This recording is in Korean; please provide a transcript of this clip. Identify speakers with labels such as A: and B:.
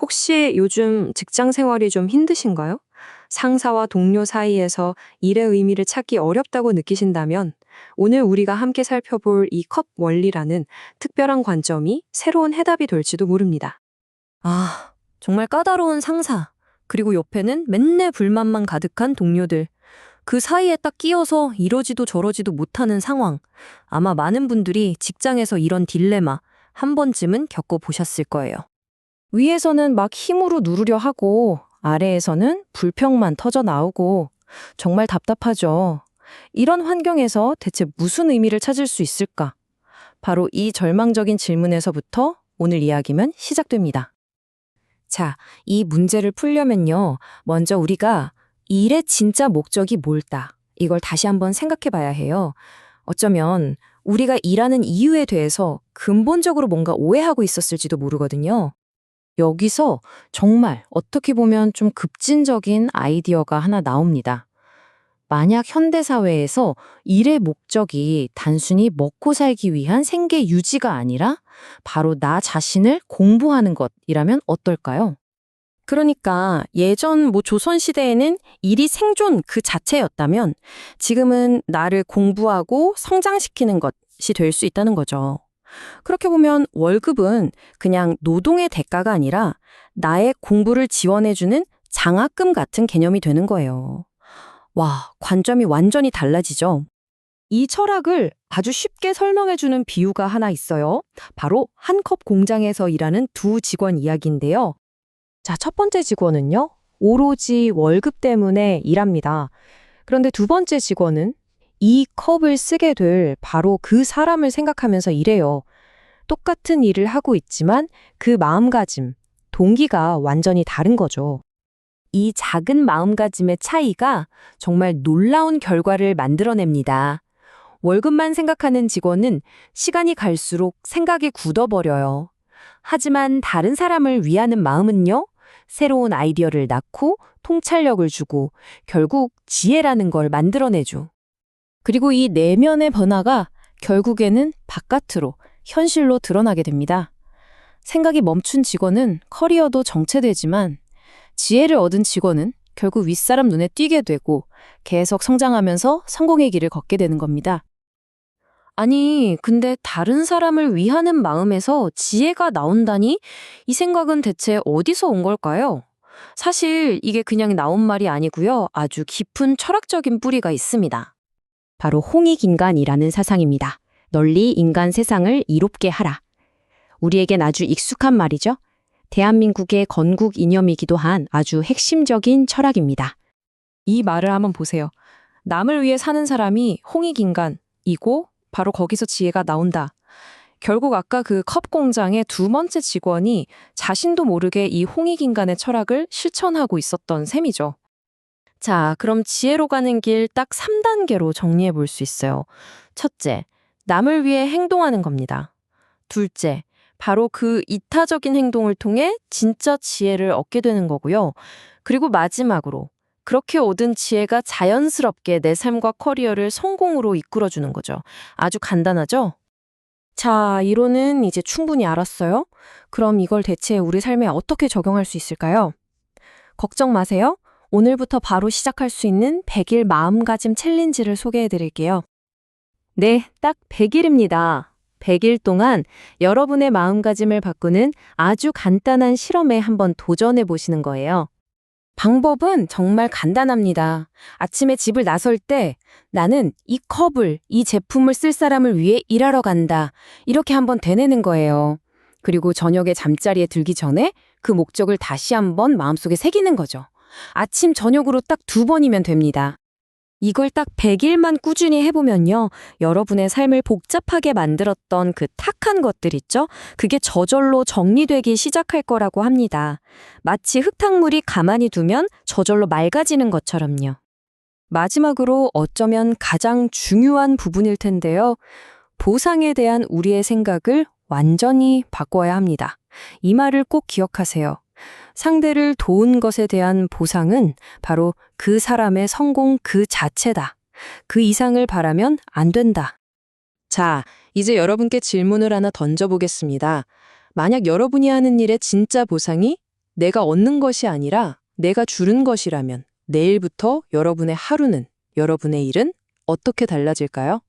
A: 혹시 요즘 직장 생활이 좀 힘드신가요? 상사와 동료 사이에서 일의 의미를 찾기 어렵다고 느끼신다면 오늘 우리가 함께 살펴볼 이 컵 원리라는 특별한 관점이 새로운 해답이 될지도 모릅니다.
B: 아, 정말 까다로운 상사. 그리고 옆에는 맨날 불만만 가득한 동료들. 그 사이에 딱 끼어서 이러지도 저러지도 못하는 상황. 아마 많은 분들이 직장에서 이런 딜레마 한 번쯤은 겪어보셨을 거예요. 위에서는 막 힘으로 누르려 하고 아래에서는 불평만 터져 나오고 정말 답답하죠. 이런 환경에서 대체 무슨 의미를 찾을 수 있을까? 바로 이 절망적인 질문에서부터 오늘 이야기는 시작됩니다. 자, 이 문제를 풀려면요. 먼저 우리가 일의 진짜 목적이 뭘까? 이걸 다시 한번 생각해 봐야 해요. 어쩌면 우리가 일하는 이유에 대해서 근본적으로 뭔가 오해하고 있었을지도 모르거든요. 여기서 정말 어떻게 보면 좀 급진적인 아이디어가 하나 나옵니다. 만약 현대사회에서 일의 목적이 단순히 먹고 살기 위한 생계 유지가 아니라 바로 나 자신을 공부하는 것이라면 어떨까요? 그러니까 예전 뭐 조선시대에는 일이 생존 그 자체였다면 지금은 나를 공부하고 성장시키는 것이 될 수 있다는 거죠. 그렇게 보면 월급은 그냥 노동의 대가가 아니라 나의 공부를 지원해주는 장학금 같은 개념이 되는 거예요. 와, 관점이 완전히 달라지죠. 이 철학을 아주 쉽게 설명해주는 비유가 하나 있어요. 바로 한 컵 공장에서 일하는 두 직원 이야기인데요. 자, 첫 번째 직원은요, 오로지 월급 때문에 일합니다. 그런데 두 번째 직원은 이 컵을 쓰게 될 바로 그 사람을 생각하면서 일해요. 똑같은 일을 하고 있지만 그 마음가짐, 동기가 완전히 다른 거죠. 이 작은 마음가짐의 차이가 정말 놀라운 결과를 만들어냅니다. 월급만 생각하는 직원은 시간이 갈수록 생각이 굳어버려요. 하지만 다른 사람을 위하는 마음은요, 새로운 아이디어를 낳고 통찰력을 주고 결국 지혜라는 걸 만들어내죠. 그리고 이 내면의 변화가 결국에는 바깥으로, 현실로 드러나게 됩니다. 생각이 멈춘 직원은 커리어도 정체되지만 지혜를 얻은 직원은 결국 윗사람 눈에 띄게 되고 계속 성장하면서 성공의 길을 걷게 되는 겁니다. 아니, 근데 다른 사람을 위하는 마음에서 지혜가 나온다니? 이 생각은 대체 어디서 온 걸까요? 사실 이게 그냥 나온 말이 아니고요. 아주 깊은 철학적인 뿌리가 있습니다. 바로 홍익인간이라는 사상입니다. 널리 인간 세상을 이롭게 하라. 우리에겐 아주 익숙한 말이죠. 대한민국의 건국 이념이기도 한 아주 핵심적인 철학입니다. 이 말을 한번 보세요. 남을 위해 사는 사람이 홍익인간이고 바로 거기서 지혜가 나온다. 결국 아까 그 컵 공장의 두 번째 직원이 자신도 모르게 이 홍익인간의 철학을 실천하고 있었던 셈이죠. 자, 그럼 지혜로 가는 길 딱 3단계로 정리해 볼 수 있어요. 첫째, 남을 위해 행동하는 겁니다. 둘째, 바로 그 이타적인 행동을 통해 진짜 지혜를 얻게 되는 거고요. 그리고 마지막으로, 그렇게 얻은 지혜가 자연스럽게 내 삶과 커리어를 성공으로 이끌어주는 거죠. 아주 간단하죠? 자, 이론은 이제 충분히 알았어요. 그럼 이걸 대체 우리 삶에 어떻게 적용할 수 있을까요? 걱정 마세요. 오늘부터 바로 시작할 수 있는 100일 마음가짐 챌린지를 소개해 드릴게요. 네, 딱 100일입니다. 100일 동안 여러분의 마음가짐을 바꾸는 아주 간단한 실험에 한번 도전해 보시는 거예요. 방법은 정말 간단합니다. 아침에 집을 나설 때 나는 이 컵을, 이 제품을 쓸 사람을 위해 일하러 간다. 이렇게 한번 되뇌는 거예요. 그리고 저녁에 잠자리에 들기 전에 그 목적을 다시 한번 마음속에 새기는 거죠. 아침, 저녁으로 딱 두 번이면 됩니다. 이걸 딱 100일만 꾸준히 해보면요. 여러분의 삶을 복잡하게 만들었던 그 탁한 것들 있죠? 그게 저절로 정리되기 시작할 거라고 합니다. 마치 흙탕물이 가만히 두면 저절로 맑아지는 것처럼요. 마지막으로 어쩌면 가장 중요한 부분일 텐데요. 보상에 대한 우리의 생각을 완전히 바꿔야 합니다. 이 말을 꼭 기억하세요. 상대를 도운 것에 대한 보상은 바로 그 사람의 성공 그 자체다. 그 이상을 바라면 안 된다. 자, 이제 여러분께 질문을 하나 던져보겠습니다. 만약 여러분이 하는 일의 진짜 보상이 내가 얻는 것이 아니라 내가 주는 것이라면 내일부터 여러분의 하루는, 여러분의 일은 어떻게 달라질까요?